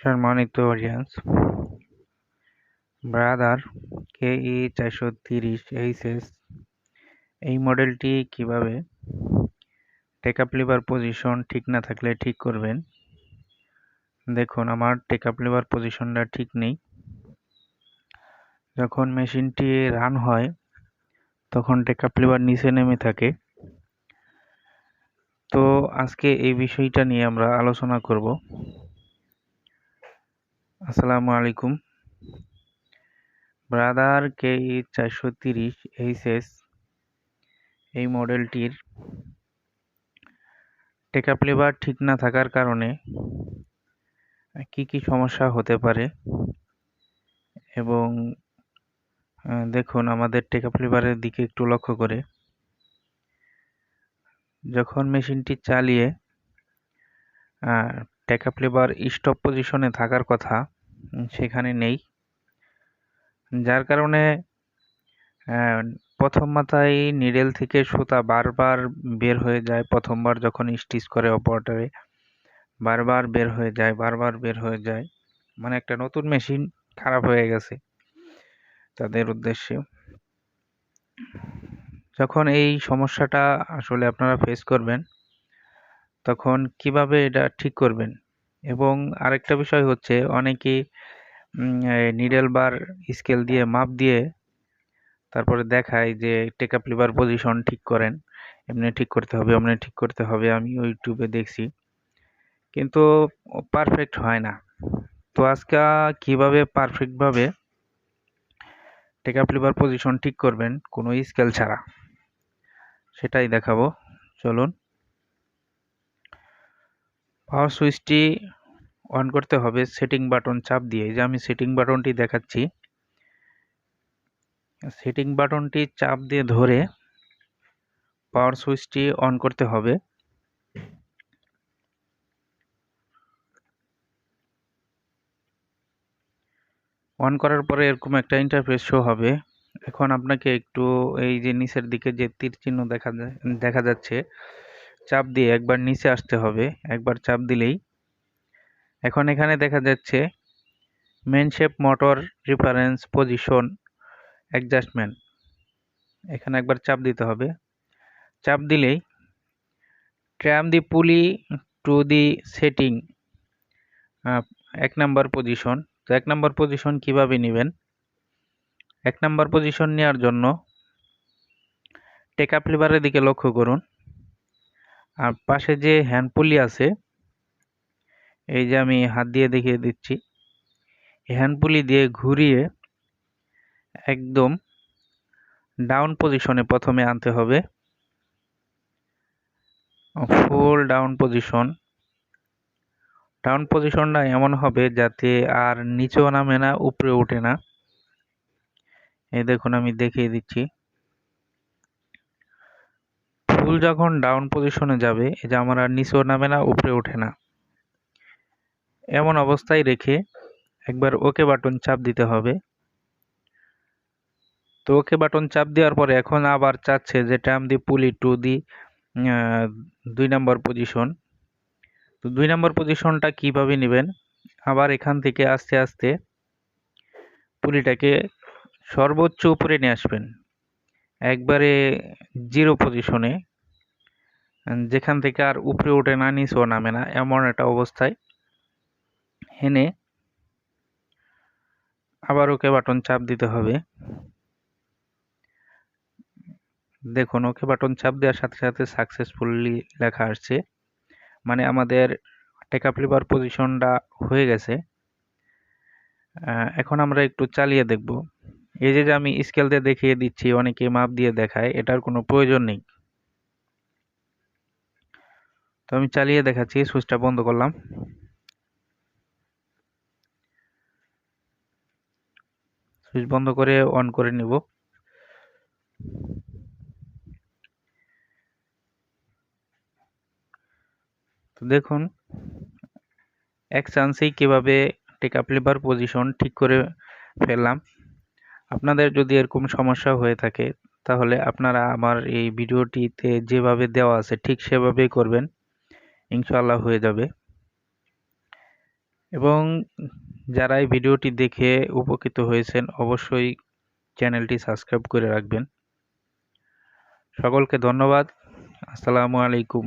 সম্মানিত audience brother কেই চারশো তিরিশ এইচএস এই মডেলটি কীভাবে টেকআপ লিভার পজিশন ঠিক না থাকলে ঠিক করবেন? দেখুন, আমার টেকআপ লিভার পজিশনটা ঠিক নেই। যখন মেশিনটি রান হয়, তখন টেকআপ লিভার নিচে নেমে থাকে। তো আজকে এই বিষয়টা নিয়ে আমরা আলোচনা করব। আসসালামু আলাইকুম। ব্রাদার কে চারশো তিরিশ এইচএস এই মডেলটির টেকআপ লিভার ঠিক না থাকার কারণে কি কি সমস্যা হতে পারে এবং দেখুন আমাদের টেকআপ লিভারের দিকে একটু লক্ষ্য করে। যখন মেশিনটি চালিয়ে টেকআপ লিভার স্টপ পজিশনে থাকার কথা সেখানে নেই। যার কারণে প্রথম মাথায় নিডেল থেকে সুতা বারবার বের হয়ে যায়, প্রথমবার যখন স্টিচ করে অপারেটরে বারবার বের হয়ে যায়, বারবার বের হয়ে যায়। মানে একটা নতুন মেশিন খারাপ হয়ে গেছে তাদের উদ্দেশ্যে। যখন এই সমস্যাটা আসলে আপনারা ফেস করবেন তখন কীভাবে এটা ঠিক করবেন? এবং আরেকটা বিষয় হচ্ছে অনেকে নিডেল বার স্কেল দিয়ে মাপ দিয়ে তারপরে দেখায় যে টেকআপ লিভার পজিশন ঠিক করেন। এমনি ঠিক করতে হবে এমনি ঠিক করতে হবে, আমি ইউটিউবে দেখছি। কিন্তু পারফেক্ট হয় না। তো আজকে কীভাবে পারফেক্টভাবে টেকআপ লিভার পজিশন ঠিক করবেন কোনো স্কেল ছাড়া? সেটাই দেখাবো। চলুন। পাওয়ার সুইচটি অন করতে হবে সেটিং বাটন চাপ দিয়ে। যে আমি সেটিং বাটনটি দেখাচ্ছি। সেটিং বাটনটি চাপ দিয়ে ধরে পাওয়ার সুইচটি অন করতে হবে। অন করার পরে এরকম একটা ইন্টারফেস শো হবে। এখন আপনাকে একটু এই যে নিচের দিকে যে তীর চিহ্ন দেখা দেখা যাচ্ছে চাপ দিয়ে একবার নিচে আসতে হবে, একবার চাপ দিলেই। এখন এখানে দেখা যাচ্ছে main shape motor reference position adjustment এখানে একবার চাপ দিতে হবে। চাপ দিলেই tram the pulley to the setting এক নাম্বার পজিশন তো এক নাম্বার পজিশন কীভাবে নেবেন? এক নাম্বার পজিশন নেওয়ার জন্য টেকআপ লিভারের দিকে লক্ষ্য করুন। আর পাশে যে হ্যান্ড পুলি আছে, এই যে আমি হাত দিয়ে দেখিয়ে দিচ্ছি হ্যান্ড পুলি দিয়ে ঘুরিয়ে একদম ডাউন পজিশনে প্রথমে আনতে হবে। ফুল ডাউন পজিশন ডাউন পজিশনটা এমন হবে যাতে আর নিচেও নামে না, উপরে ওঠে না। এই দেখুন আমি দেখিয়ে দিচ্ছি। ফুল যখন ডাউন পজিশনে যাবে, এই যে আমার আর নিচেও নামে না, উপরে ওঠে না। এমন অবস্থায় রেখে একবার ওকে বাটন চাপ দিতে হবে। তো ওকে বাটন চাপ দেওয়ার পরে এখন আবার চাচ্ছে যে টাইম দি পুলি টু দি দুই নম্বর পজিশন তো দুই নম্বর পজিশনটা কীভাবে নেবেন? আবার এখান থেকে আস্তে আস্তে পুলিটাকে সর্বোচ্চ উপরে নিয়ে আসবেন। একবারে জিরো পজিশনে যেখান থেকে আর উপরে ওঠে না নিচেও নামে না, এমন একটা অবস্থায় হেনে আবার ওকে বাটন চাপ দিতে হবে। দেখুন, ওকে বাটন চাপ দেওয়ার সাথে সাথে সাকসেসফুলি লেখা আসছে। মানে আমাদের টেকআপ লিভার পজিশনটা হয়ে গেছে। এখন আমরা একটু চালিয়ে দেখব। এই যে আমি স্কেল দিয়ে দেখিয়ে দিচ্ছি, অনেকে মাপ দিয়ে দেখায়, এটার কোনো প্রয়োজন নেই। তো আমি চালিয়ে দেখাচ্ছি সুইচটা বন্ধ করলাম। সুইচ বন্ধ করে অন করে নিব। তো দেখুন, এক চান্সেই কীভাবে টেকআপ লিভার পজিশন ঠিক করে ফেললাম। আপনাদের যদি এরকম সমস্যা হয়ে থাকে, তাহলে আপনারা আমার এই ভিডিওটিতে যেভাবে দেওয়া আছে, ঠিক সেভাবেই করবেন। ইনশাল্লাহ হয়ে যাবে। এবং যারা এই ভিডিওটি দেখে উপকৃত হয়েছেন, অবশ্যই চ্যানেলটি সাবস্ক্রাইব করে রাখবেন। সকলকে ধন্যবাদ। আসসালামু আলাইকুম।